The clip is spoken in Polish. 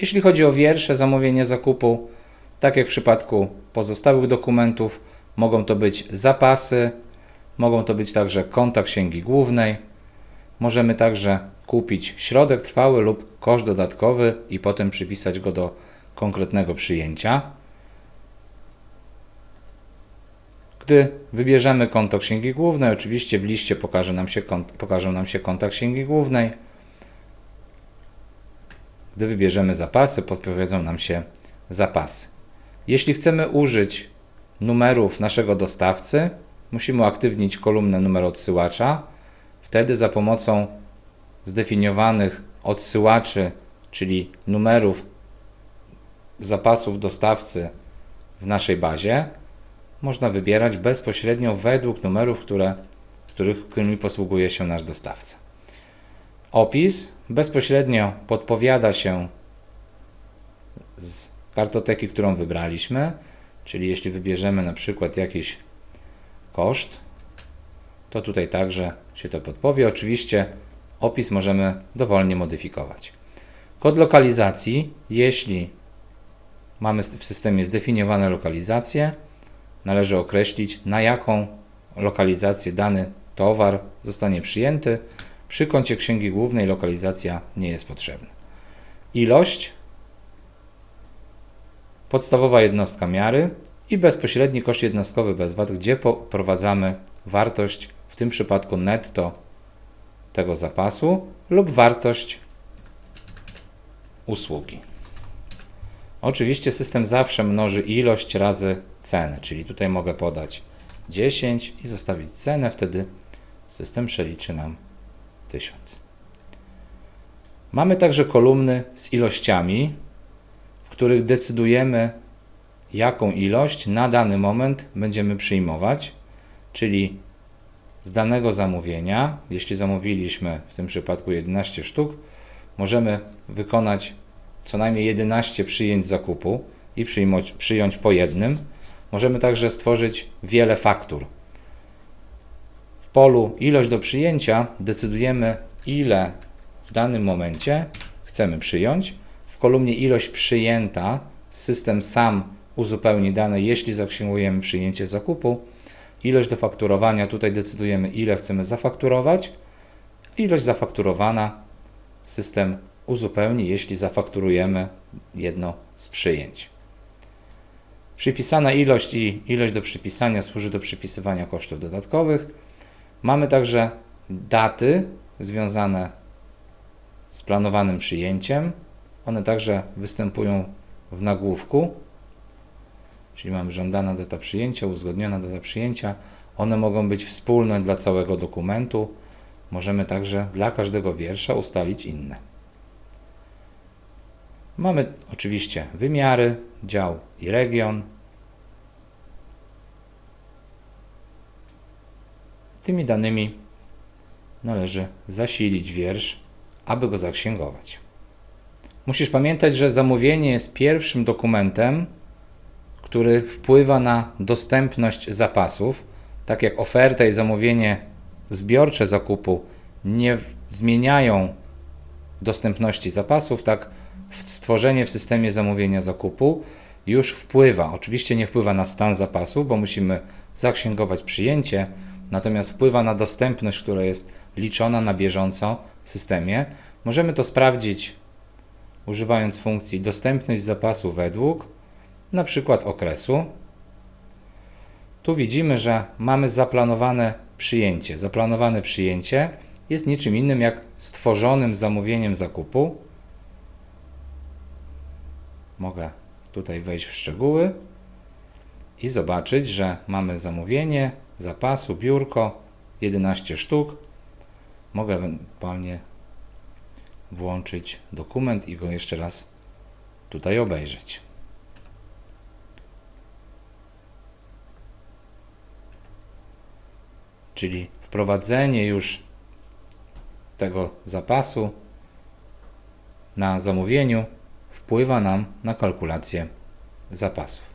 Jeśli chodzi o wiersze, zamówienie zakupu, tak jak w przypadku pozostałych dokumentów, mogą to być zapasy, mogą to być także konta księgi głównej. Możemy także kupić środek trwały lub koszt dodatkowy i potem przypisać go do konkretnego przyjęcia. Gdy wybierzemy konto księgi głównej, oczywiście w liście pokaże nam się pokażą nam się konta księgi głównej. Gdy wybierzemy zapasy, podpowiedzą nam się zapasy. Jeśli chcemy użyć numerów naszego dostawcy, musimy uaktywnić kolumnę numer odsyłacza. Wtedy za pomocą zdefiniowanych odsyłaczy, czyli numerów zapasów dostawcy w naszej bazie, można wybierać bezpośrednio według numerów, które, których, którymi posługuje się nasz dostawca. Opis bezpośrednio podpowiada się z kartoteki, którą wybraliśmy, czyli jeśli wybierzemy na przykład jakiś koszt, to tutaj także się to podpowie. Oczywiście opis możemy dowolnie modyfikować. Kod lokalizacji, jeśli mamy w systemie zdefiniowane lokalizacje, należy określić, na jaką lokalizację dany towar zostanie przyjęty. Przy koncie księgi głównej lokalizacja nie jest potrzebna. Ilość, podstawowa jednostka miary i bezpośredni koszt jednostkowy bez VAT, gdzie poprowadzamy wartość, w tym przypadku netto tego zapasu lub wartość usługi. Oczywiście system zawsze mnoży ilość razy cenę, czyli tutaj mogę podać 10 i zostawić cenę, wtedy system przeliczy nam 1000. Mamy także kolumny z ilościami, w których decydujemy, jaką ilość na dany moment będziemy przyjmować, czyli z danego zamówienia, jeśli zamówiliśmy w tym przypadku 11 sztuk, możemy wykonać co najmniej 11 przyjęć zakupu i przyjmoć, przyjąć po jednym. Możemy także stworzyć wiele faktur. W polu ilość do przyjęcia decydujemy, ile w danym momencie chcemy przyjąć. W kolumnie ilość przyjęta system sam uzupełni dane, jeśli zaksięgujemy przyjęcie zakupu. Ilość do fakturowania, tutaj decydujemy, ile chcemy zafakturować. Ilość zafakturowana system uzupełni, jeśli zafakturujemy jedno z przyjęć. Przypisana ilość i ilość do przypisania służy do przypisywania kosztów dodatkowych. Mamy także daty związane z planowanym przyjęciem. One także występują w nagłówku, czyli mamy żądana data przyjęcia, uzgodniona data przyjęcia. One mogą być wspólne dla całego dokumentu. Możemy także dla każdego wiersza ustalić inne. Mamy oczywiście wymiary, dział i region. Tymi danymi należy zasilić wiersz, aby go zaksięgować. Musisz pamiętać, że zamówienie jest pierwszym dokumentem, który wpływa na dostępność zapasów, tak jak oferta i zamówienie zbiorcze zakupu nie zmieniają dostępności zapasów, tak stworzenie w systemie zamówienia zakupu już wpływa. Oczywiście nie wpływa na stan zapasu, bo musimy zaksięgować przyjęcie, natomiast wpływa na dostępność, która jest liczona na bieżąco w systemie. Możemy to sprawdzić używając funkcji dostępność zapasu według na przykład okresu. Tu widzimy, że mamy zaplanowane przyjęcie. Zaplanowane przyjęcie jest niczym innym jak stworzonym zamówieniem zakupu. Mogę tutaj wejść w szczegóły i zobaczyć, że mamy zamówienie zapasu, biurko, 11 sztuk. Mogę ewentualnie włączyć dokument i go jeszcze raz tutaj obejrzeć. Czyli wprowadzenie już tego zapasu na zamówieniu wpływa nam na kalkulację zapasów.